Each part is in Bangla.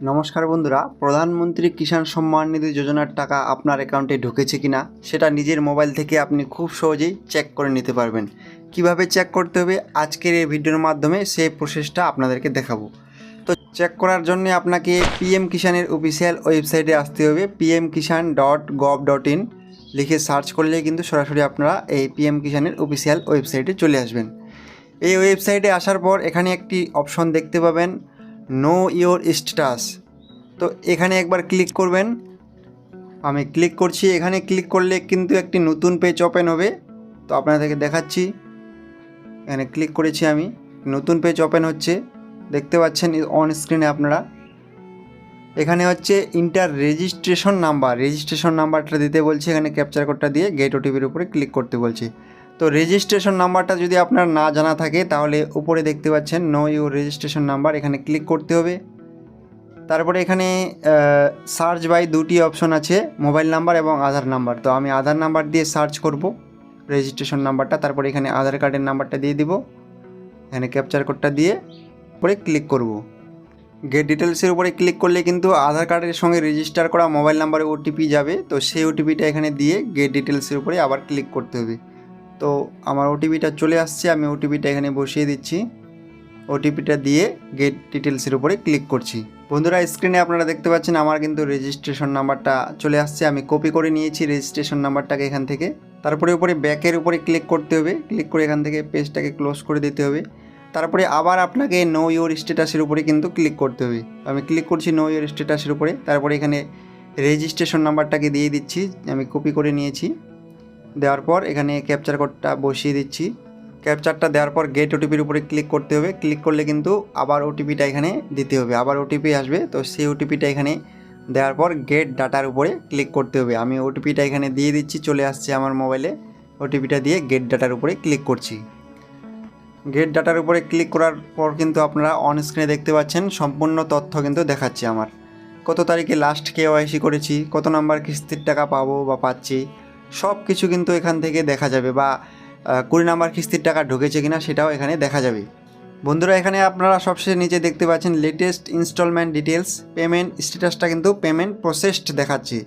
নমস্কার বন্ধুরা, প্রধানমন্ত্রী কিষাণ সম্মান নিধি যোজনার টাকা আপনার অ্যাকাউন্টে ঢুকেছে কিনা, সেটা নিজের মোবাইল থেকে আপনি খুব সহজেই চেক করে নিতে পারবেন। কীভাবে চেক করতে হবে? আজকের এই ভিডিওর মাধ্যমে সেই প্রসেসটা আপনাদেরকে দেখাবো। তো চেক করার জন্য আপনাকে পিএম কিষাণের অফিসিয়াল ওয়েবসাইটে আসতে হবে PM Kisan dot gov dot in লিখে সার্চ করলে কিন্তু সরাসরি আপনারা এই পিএম কিষাণের অফিসিয়াল ওয়েবসাইটে চলে আসবেন। এই ওয়েবসাইটে আসার পর এখানে একটি অপশন দেখতে পাবেন নো ইওর স্ট্যাটাস তো এখানে একবার ক্লিক করবেন। আমি ক্লিক করছি। এখানে ক্লিক করলে কিন্তু একটি নতুন পেজ ওপেন হবে। তো আপনাদেরকে দেখাচ্ছি। এখানে ক্লিক করেছি আমি। নতুন পেজ ওপেন হচ্ছে। দেখতে পাচ্ছেন অন স্ক্রিনে আপনারা। এখানে হচ্ছে ইন্টার রেজিস্ট্রেশন নাম্বার রেজিস্ট্রেশন নাম্বারটা দিতে বলছে। এখানে ক্যাপচার কোডটা দিয়ে গেট ওটিপির উপরে ক্লিক করতে বলছে। তো রেজিস্ট্রেশন নাম্বারটা যদি আপনার না জানা থাকে, তাহলে উপরে দেখতে পাচ্ছেন নো ইউর রেজিস্ট্রেশন নাম্বার এখানে ক্লিক করতে হবে। তারপরে এখানে সার্চ বাই দুটি অপশন আছে মোবাইল নাম্বার এবং আধার নাম্বার তো আমি আধার নাম্বার দিয়ে সার্চ করব রেজিস্ট্রেশন নাম্বারটা তারপরে এখানে আধার কার্ডের নাম্বারটা দিয়ে দিব। এখানে ক্যাপচার কোডটা দিয়ে পরে ক্লিক করব। গেট ডিটেলসের উপরে ক্লিক করলে কিন্তু আধার কার্ডের সঙ্গে রেজিস্টার করা মোবাইল নাম্বারে ওটিপি যাবে। তো সেই ওটিপিটা এখানে দিয়ে গেট ডিটেলসের উপরে আবার ক্লিক করতে হবে। তো আমার ওটিপিটা চলে আসছে, আমি ওটিপিটা এখানে বসিয়ে দিচ্ছি। ওটিপিটা দিয়ে গেট ডিটেলসের উপরে ক্লিক করছি। বন্ধুরা স্ক্রিনে আপনারা দেখতে পাচ্ছেন আমার কিন্তু রেজিস্ট্রেশন নাম্বারটা চলে আসছে। আমি কপি করে নিয়েছি রেজিস্ট্রেশন নাম্বারটাকে এখান থেকে। তারপরে উপরে ব্যাকের উপরে ক্লিক করতে হবে। ক্লিক করে এখান থেকে পেজটাকে ক্লোজ করে দিতে হবে। তারপরে আবার আপনাকে নো ইওর স্ট্যাটাসের উপরে কিন্তু ক্লিক করতে হবে। আমি ক্লিক করছি নো ইওর স্ট্যাটাসের উপরে। তারপরে এখানে রেজিস্ট্রেশন নাম্বারটাকে দিয়ে দিচ্ছি। আমি কপি করে নিয়েছি। দেওয়ার পর এখানে ক্যাপচার কোডটা বসিয়ে দিচ্ছি। ক্যাপচারটা দেওয়ার পর গেট ওটিপির উপরে ক্লিক করতে হবে। ক্লিক করলে কিন্তু আবার ওটিপিটা এখানে দিতে হবে। আবার ওটিপি আসবে। তো সেই ওটিপিটা এখানে দেওয়ার পর গেট ডাটার উপরে ক্লিক করতে হবে। আমি ওটিপিটা এখানে দিয়ে দিচ্ছি, চলে আসছে আমার মোবাইলে ওটিপিটা দিয়ে গেট ডাটার উপরে ক্লিক করছি। গেট ডাটার উপরে ক্লিক করার পর কিন্তু আপনারা অন স্ক্রিনে দেখতে পাচ্ছেন, সম্পূর্ণ তথ্য কিন্তু দেখাচ্ছে আমার। কত তারিখে লাস্ট কেওয়াইসি করেছি, কত নাম্বার কিস্তির টাকা পাবো বা পাচ্ছি সব কিছু কিন্তু এখান থেকে দেখা যাবে বা কুড়ি নাম্বার কিস্তির টাকা ঢুকেছে কিনা সেটাও এখানে দেখা যাবে। বন্ধুরা, এখানে আপনারা সবশেষে নিচে দেখতে পাচ্ছেন লেটেস্ট ইনস্টলমেন্ট ডিটেলস পেমেন্ট স্ট্যাটাসটা কিন্তু পেমেন্ট প্রসেসড দেখাচ্ছে।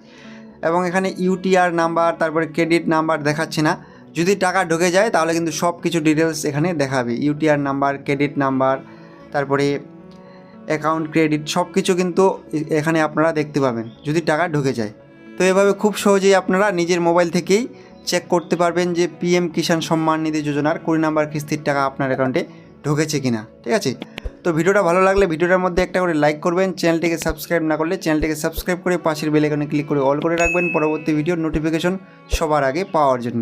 এবং এখানে ইউটিআর নাম্বার তারপরে ক্রেডিট নাম্বার দেখাচ্ছে না। যদি টাকা ঢুকে যায়, তাহলে কিন্তু সব কিছু ডিটেলস এখানে দেখাবে। ইউটিআর নাম্বার ক্রেডিট নাম্বার তারপরে অ্যাকাউন্ট ক্রেডিট সব কিছু কিন্তু এখানে আপনারা দেখতে পাবেন। যদি টাকা ঢুকে যায়। তো এভাবে খুব সহজেই আপনারা নিজের মোবাইল থেকেই চেক করতে পারবেন যে পিএম কিষাণ সম্মান নিধি যোজনার কুড়ি নাম্বার কিস্তির টাকা আপনার অ্যাকাউন্টে ঢুকেছে কি না ঠিক আছে? তো ভিডিওটা ভালো লাগলে ভিডিওটার মধ্যে একটা করে লাইক করবেন, চ্যানেলটিকে সাবস্ক্রাইব না করলে চ্যানেলটিকে সাবস্ক্রাইব করে পাশের বেল আইকনে ক্লিক করে অল করে রাখবেন, পরবর্তী ভিডিওর নোটিফিকেশন সবার আগে পাওয়ার জন্য।